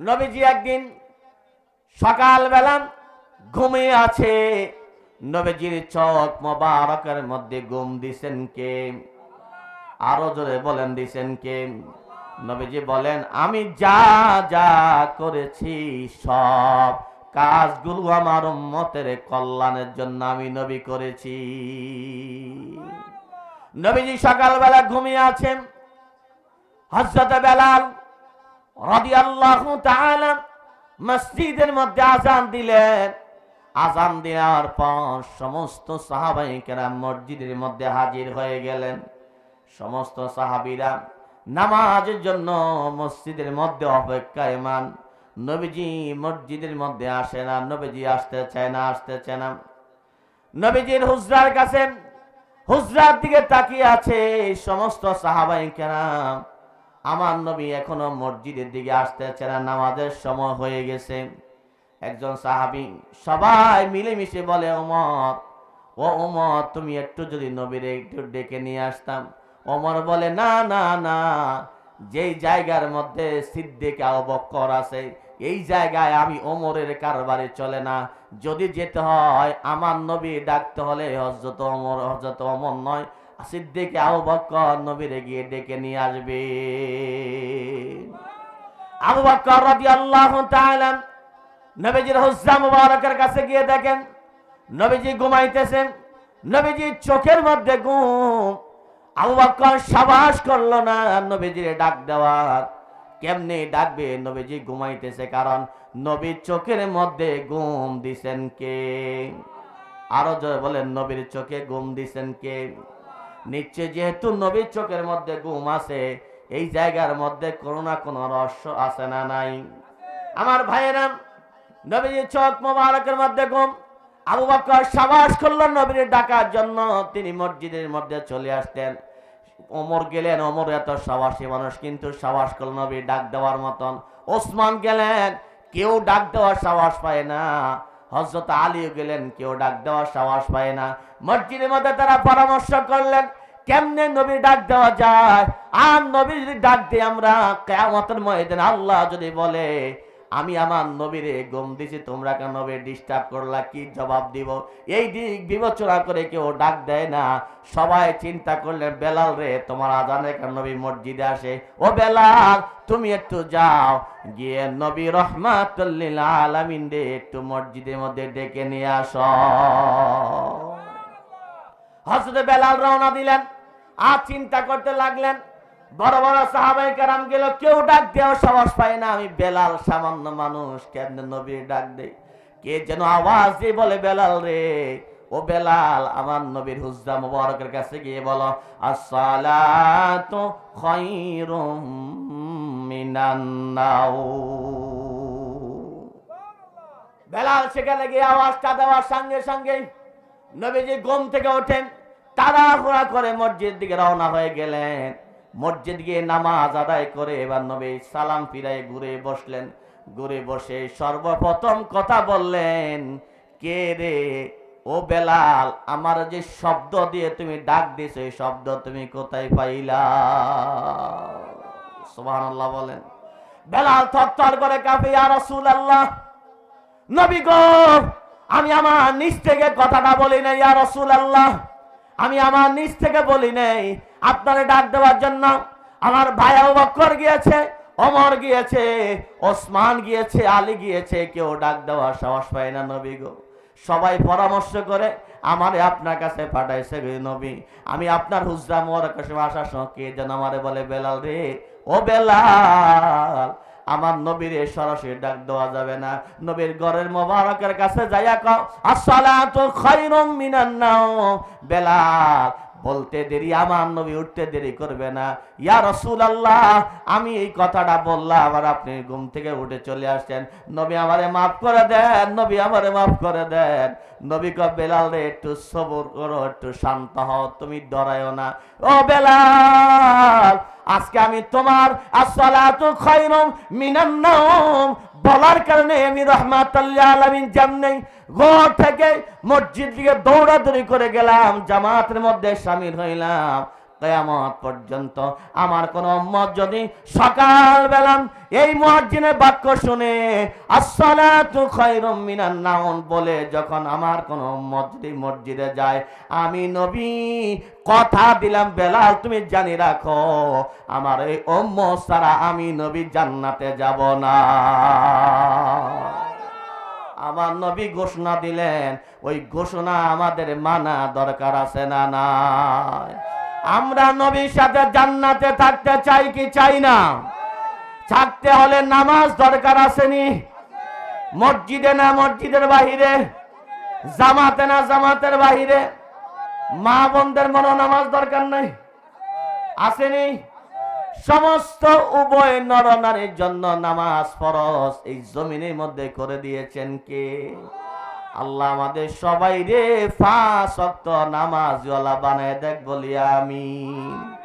নবীজি একদিন সকালবেলা ঘুমিয়ে আছে। নবীজির চোখ মোবারকের মধ্যে ঘুম দিছেন কে? আরও জোরে বলেন, দিছেন কে? নবীজি বলেন, আমি যা যা করেছি সব কাজগুলো আমার উম্মতের কল্যাণের জন্য আমি নবী করেছি। নবীজি সকালবেলা ঘুমিয়ে আছেন। হজরত বেলাল মসজিদের মধ্যে আজান দিলেন। আজান দেওয়ার পর সমস্ত সাহাবাই কেরাম মসজিদের মধ্যে হাজির হয়ে গেলেন। সমস্ত সাহাবিরা নামাজের জন্য মসজিদের মধ্যে অপেক্ষায় মান। নবীজি মসজিদের মধ্যে আসে না, নবীজি আসতে চায় না, আসতে চায় না। নবীজির হুজরার কাছে, হুজরার দিকে তাকিয়ে আছে সমস্ত সাহাবাই কেরাম। আমার নবী এখনও মসজিদের দিকে আসতেছে না, নামাজের সময় হয়ে গেছে। একজন সাহাবী সবাই মিলেমিশে বলে, ওমর, ও ওমর, তুমি একটু যদি নবীর একটু ডেকে নিয়ে আসতাম। ওমর বলে, না না না, যেই জায়গার মধ্যে সিদ্দিক আবু বক্কর আছে, এই জায়গায় আমি ওমরের কারবারে চলে না। যদি যেতে হয়, আমার নবী ডাকতে হলে হজরত ওমর হজরত অমর নয় সিদ্দিক আবু বক্কর নবীরে গিয়ে ডেকে নিয়ে আসবে। আবু বক্কর রাদিয়াল্লাহু তাআলা নবীজির হুজ্জা মুবারকের কাছে গিয়ে দেখেন, নবীজি ঘুমাইতেছেন, নবীজি চোখের মধ্যে ঘুম। আবু বক্কর সাবাস করল না, নবীজির ডাক দেওয়ার। কেমনে ডাকবে? নবীজি ঘুমাইতেছে কারণ নবীর চোখের মধ্যে ঘুম দিছেন কে? আরও বলেন, নবীর চোখে ঘুম দিছেন কে? নিশ্চয় যেহেতু নবীর চোখের মধ্যে ঘুম আছে, এই জায়গার মধ্যে কোনো না কোনো রহস্য আছে না নাই? আমার ভাইয়েরা, নবীর চোখ মোবারকের মধ্যে ঘুম। আবু বকর সাবাস করল নবীর ডাকার জন্য। তিনি মসজিদের মধ্যে চলে আসতেন। ওমর গেলেন, ওমর এত সাবাসী মানুষ, কিন্তু সাবাস করল নবী ডাক দেওয়ার মতন। ওসমান গেলেন, কেউ ডাক দেওয়ার সাহস পায় না। হজরত আলীও গেলেন, কেউ ডাক দেওয়ার সাহস পায় না। মসজিদের মধ্যে তারা পরামর্শ করলেন, কেমনে নবী ডাক দেওয়া যায়? আর নবী যদি ডাক দিয়ে আমরা কেয়ামতের ময়দান আল্লাহ যদি বলে আমি আমার নবীরে গম দিছি তোমরা কেন নবী ডিস্টার্ব করলা? কি জবাব দিব? এই দিক বিবেচনা করে কেউ ডাক দেয় না। সবাই চিন্তা করলেন বেলাল রে তোমার আজানে কেন নবী মসজিদে আসে। ও বেলাল তুমি একটু যাও। গিয়ে নবী রহমাতুল্লিল আলামিন রে একটু মসজিদের মধ্যে ডেকে নিয়ে আস। হজরত বেলাল রওনা দিলেন। আর চিন্তা করতে লাগলেন বড় বড় সাহাবাই কারাম গেল কেউ ডাক দেওয়ার সাহস পায় না, আমি বেলাল সামান্য মানুষ, কেমনে নবীর ডাক দেই? কে যেন আওয়াজ দিয়ে বলে, বেলাল রে, ও বেলাল, আমার নবীর হুজ্জা মুবারকের কাছে গিয়ে বলো, আসসালাতু খায়রুম মিনান বেলাল সেখানে গিয়ে আওয়াজটা দেওয়ার সঙ্গে সঙ্গে নবীজি ঘুম থেকে ওঠেন, তাড়াহুড়া করে মসজিদ দিকে রওনা হয়ে গেলেন। মসজিদ গিয়ে নামাজ আদায় করে এবার নবী সালাম ফিরাই ঘুরে বসলেন। ঘুরে বসে সর্বপ্রথম কথা বললেন, কে রে? ও বেলাল, আমার যে শব্দ দিয়ে তুমি ডাক দিছো, এই শব্দ তুমি কোথায় পাইলা? সুবহানাল্লাহ বলেন। বেলাল থরথর করে কাঁপে, ইয়া রাসূলুল্লাহ, নবী গো, আমি আমার নিজ থেকে কথাটা বলি নাই, ইয়া রাসূলুল্লাহ আমি আমার নিজ থেকে বলি নাই। আপনারে ডাক দেওয়ার জন্য আমার ভাই আবু বকর গিয়েছে অমর গিয়েছে, ওসমান গিয়েছে, আলী গিয়েছে, কেউ ডাক দেওয়ার সাহস পায় না নবী গো। সবাই পরামর্শ করে আমারে আপনার কাছে পাঠাইছে নবী। আমি আপনার হুজরা মোর কাছে আসার কে যেন আমারে বলে বেলাল রে? ও বেলাল আমার নবীর সরাসরি ডাক দেওয়া যাবে না। নবীর ঘরের মোবারকের কাছে যাইয়া কও, আসসালাতু খায়রুম মিনান নাও বলতে দেরি, আমার নবী উঠতে দেরি করবে না। ইয়া রাসূলুল্লাহ, আমি এই কথাটা বললাম আবার আপনি ঘুম থেকে উঠে চলে আসছেন। নবী আমারে মাফ করে দেন, নবী আমারে মাফ করে দেন। নবী ক, বেলাল রে, একটু সবর করো, একটু শান্ত হও, তুমি ডরায়ও না। ও বেলাল, আজকে আমি তোমার আসসালাতু খায়রুম মিনান নাওম বলার কারণে আমি রহমাতুল্লাহ আলামিন জান ঘর থেকে মসজিদ দিকে দৌড়াদৌড়ি করে গেলাম, জামাতের মধ্যে সামিল হইলাম। কেয়ামত পর্যন্ত। আমার কোন উম্মত যদি সকালবেলা এই মুয়াজ্জিনের বাক্য শুনে, আসসালাতু খায়রুম মিনান নাউম বলে যখন আমার কোন উম্মত মসজিদে যায়, আমি নবী, কথা দিলাম বেলাল, তুমি জানি রাখো, আমার এই উম্মত সারা আমি নবী জান্নাতে যাব না। আমার নবী ঘোষণা দিলেন, ওই ঘোষণা আমাদের মানা দরকার আছে না নাই? আমরা নবীর সাথে জান্নাতে থাকতে চাই কি চাই না? থাকতে হলে নামাজ দরকার আসেনি। মসজিদে না মসজিদের বাহিরে, জামাতে না জামাতের বাহিরে, মা বোনদের মনে নামাজ দরকার নাই? আসেনি? সমস্ত উভয় নর নারীর জন্য নামাজ ফরজ, এই জমিনের মধ্যে করে দিয়েছেন কে? আল্লাহ আমাদের সবাই রে ফাঁস নামাজ বানায় দেখ বলি আমিন।